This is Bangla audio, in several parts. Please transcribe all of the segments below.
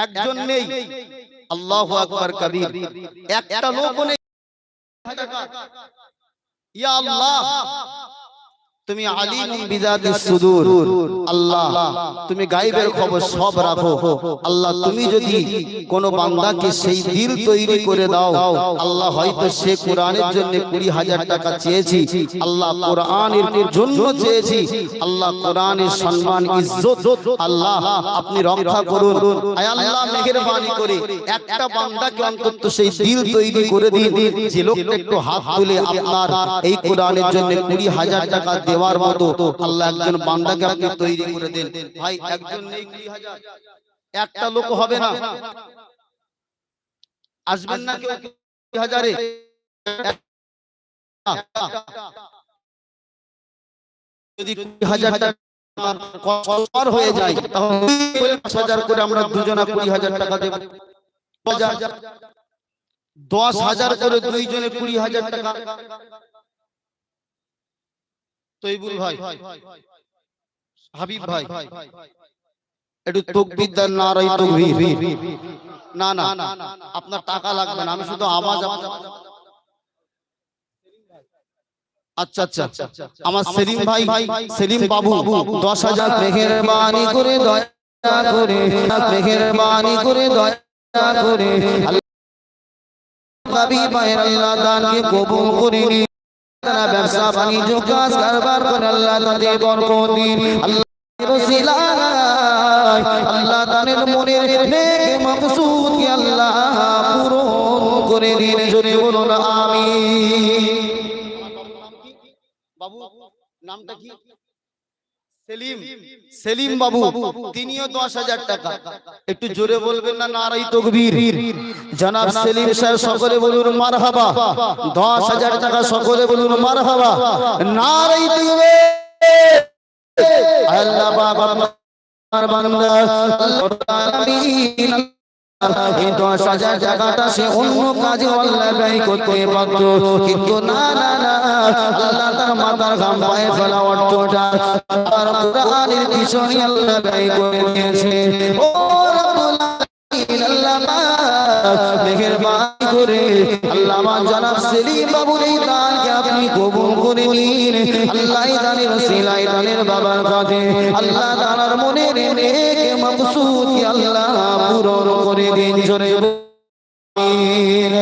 একজন নেই। আল্লাহ আকবর কবির। একটা লোক নেই। ইয়া আল্লাহ। তুমি আলিমুম বিজাতিস সুদূর। আল্লাহ তুমি গায়বের খবর সব রাখো। আল্লাহ তুমি যদি কোন বান্দাকে সেই দিল তৈরি করে দাও। আল্লাহ হয়তো সে কোরআনের জন্য কুড়ি হাজার টাকা চেয়েছি। আল্লাহ কোরআনের জন্য চেয়েছি। আল্লাহ কোরআনের সম্মান ইজ্জত। আল্লাহ আপনি রক্ষা করুন। আয় আল্লাহ মেহেরবানি করে একটা বান্দাকে অন্তত সেই দিল তৈরি করে দিন। যে লোকটা একটু হাত তুলে আপনার এই কোরআনের জন্য কুড়ি হাজার টাকা দেওয়ার মতো। আল্লাহ একজন বান্দাকে আপনি তৈরি করে দেন। ভাই একজন নেই কুড়ি হাজার। একটা লোক হবে না? আসবেন না কেউ কুড়ি হাজারে? যদি কুড়ি হাজার টাকা কর হয়ে যায় তাহলে পাঁচ হাজার করে আমরা দুজনা কুড়ি হাজার টাকা দেব। দশ হাজার করে দুইজনে কুড়ি হাজার টাকা। তৈবুল ভাই। হাবিব ভাই। একটু তকবির দেন না রাই তকবির। না না। আপনার টাকা লাগবে না আমি শুধু আওয়াজ আপনার- আচ্ছা আচ্ছা। আমার সেলিম ভাই সেলিম বাবু দশ হাজার মেহেরবানি করে দয়া করে মেহেরবানি করে দয়া করে। আল্লাহ দানকে কবুল করে তারা ব্যবসা বাণিজ্য, কাজ, কারবার করে আল্লাহ তাদের বরকত আল্লাহ আল্লাহ তাদের মনের মকসুদ আল্লাহ পূরণ করে দিন। জুড়ে বলুন, আমিন। বাবু, নামটা কি? সেলিম সেলিম বাবু তিনিও দশ হাজার টাকা। একটু জোরে বলবেন না নারাই তকবীর? জনাব সেলিম স্যার সকলে বলুন মার হাবা দশ হাজার টাকা সকলে বলুন মার হাবা নারাই তকবীর। আল্লাহ বাবা আমার বান্দা। আলামিন সাজা টাকাটা সে অন্য কাজে আল্লাহ ব্যয় করতে পারত কিন্তু না না না, আল্লাহ তার মাথার ঘাম পায়ে ফেলা অর্থটা। তার পিছনে আল্লাহ ব্যয় করে দিয়েছে। ও মেহেরবানি করে আল্লাহ আমার জনাব সেলিম বাবুর এই দানকে আপনি কবুল করে নিন। আল্লাহ দানের সিলাই দানের বাবার কাছে আল্লাহ তাআলার মনের নেক মকসুদ আল্লাহ পূরণ করে দিন। জোরে আমিন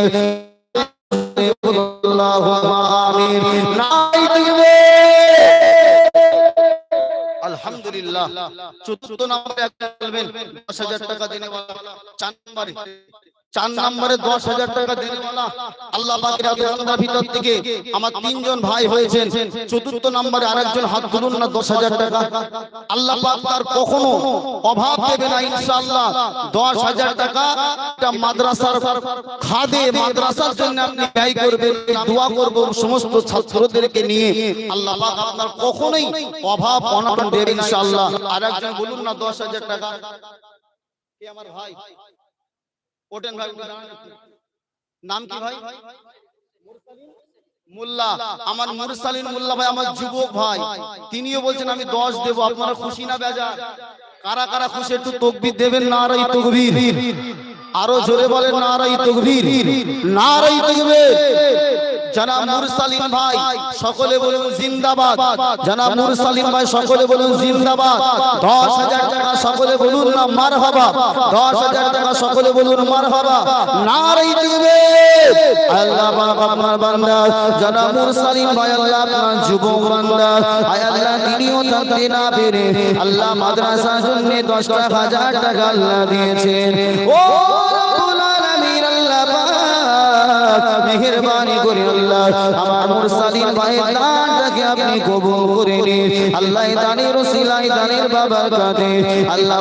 আলহামদুলিল্লাহ। চতুর্থ নম্বরে একটা বলবেন দশ হাজার টাকা দিনে চার নম্বরে চার নম্বরে দশ হাজার টাকা দেনে আল্লাহ পাকের ভিতর থেকে আমার তিনজন ভাই হয়েছেন। চতুর্থ নম্বরে আরেকজন হাত তুলুন না দশ হাজার টাকা। আল্লাহ পাক তার কখনো অভাব দেবে না ইনশাআল্লাহ। দশ হাজার টাকা মাদ্রাসার খাদে মাদ্রাসার জন্য আপনি ব্যয় করবেন দোয়া করব সমস্ত ছাত্রদেরকে নিয়ে। আল্লাহ পাক আপনার কখনোই অভাব অনটন দেবে ইনশাআল্লাহ। আর একজন বলুন না দশ হাজার টাকা। কে আমার ভাই? ওঠেন ভাই। নাম কি ভাই? মোল্লা। আমার মুরসালিন মোল্লা ভাই আমার যুবক ভাই। তিনিও বলছেন আমি দশ দেবো। আপনারা খুশি না বেজা কারা কারা খুশি একটু তকবির দেবেন? না নারাই তকবির। আরও জোরে বলেন না নারাই তকবির। নারাই তকবির। জনাব মুরসালিন ভাই সকলে বলুন জিন্দাবাদ। জনাব মুরসালিন ভাই সকলে বলুন জিন্দাবাদ। দশ হাজার টাকা সকলে বলুন না মার হবা। দশ হাজার টাকা সকলে বলুন মার হবা। তকবির আল্লাহ আপনার বান্দা। জনাব মুরসালিন ভাই আল্লাহ আপনার যুবক বান্দা। আয় আল্লাহ তিনিও থাকতে না পেরে আল্লাহ মাদ্রাসার জন্য দশটা হাজার টাকা আল্লাহ দিয়েছেন। ও মেহেরবানি করে আল্লাহ, আমার মুরসালিন ভাইয়ের দানটাকে আপনি কবুল করে নিন। আল্লাহ দানের ওসিলায় দানের বাবার কাছে। আল্লাহ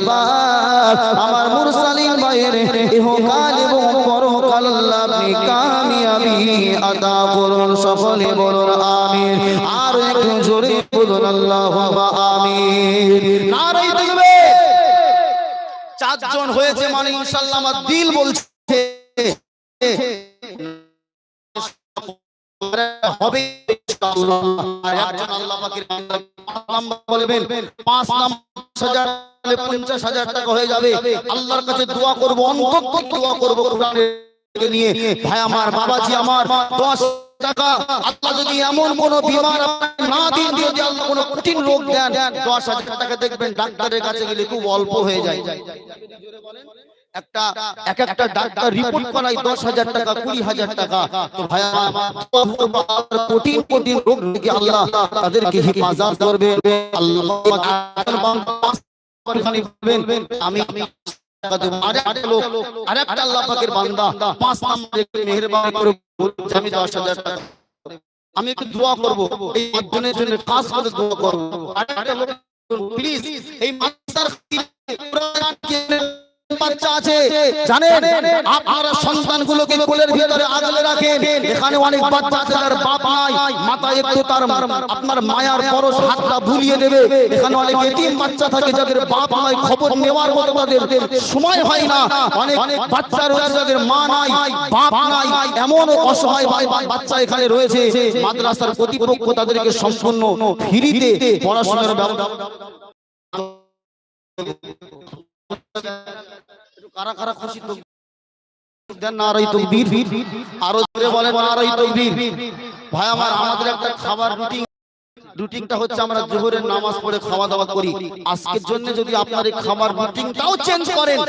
আমার মুরসালিন ভাইয়ের ইহকাল এবং পরকাল আল্লাহ আপনি কামিয়াবি আতা করুন। সকলে বলুন, আমিন। আর একটু জোরে বলুন আল্লাহ আমিন। নারাই দেখবে চারজন হয়েছে মানে ইনশাআল্লাহ আমার দিল বলছে। হবে। বলবেন, পাঁচ পঞ্চাশ হাজার টাকা হয়ে যাবে। আল্লাহর কাছে দোয়া করব দোয়া করব নিয়ে। ভাই আমার, বাবাজি আমার, দশ টাকা। এমন না দেখবেন, ডাক্তারের কাছে গেলে খুব অল্প হয়ে যায়। আমি একটা প্লিজ এই মাস্টার বাচ্চা আছে জানেন আপনারা সন্তানগুলোকে কোলের ভিতরে আগলে রাখেন। এখানে অনেক বাচ্চা আছে তার বাপ নাই। মাথা একটু তার আপনার মায়ার পরশ হাতটা ভুলিয়ে দেবে। এখানে অনেক এতিম বাচ্চা থাকে যাদের বাপ নাই খবর নেওয়ার মতো তাদের সময় হয় না। অনেক বাচ্চা রয়েছে যাদের মা নাই বাপ নাই। এমন অসহায় বা- বাচ্চা এখানে রয়েছে। মাদ্রাসার কর্তৃপক্ষ তাদেরকে সম্পূর্ণ ফ্রিতে পড়াশোনার ব্যবস্থা কারা কারা খুশি দেন নারাই তকবীর? আরও জোরে বলেন নারাই তকবীর। ভাই আমার আমাদের একটা খাবার রুটিন রুটিনটা হচ্ছে আমরা জোহরের নামাজ পড়ে খাওয়া দাওয়া করি। আজকের জন্য যদি আপনার এই খাবার রুটিনটাও চেঞ্জ করেন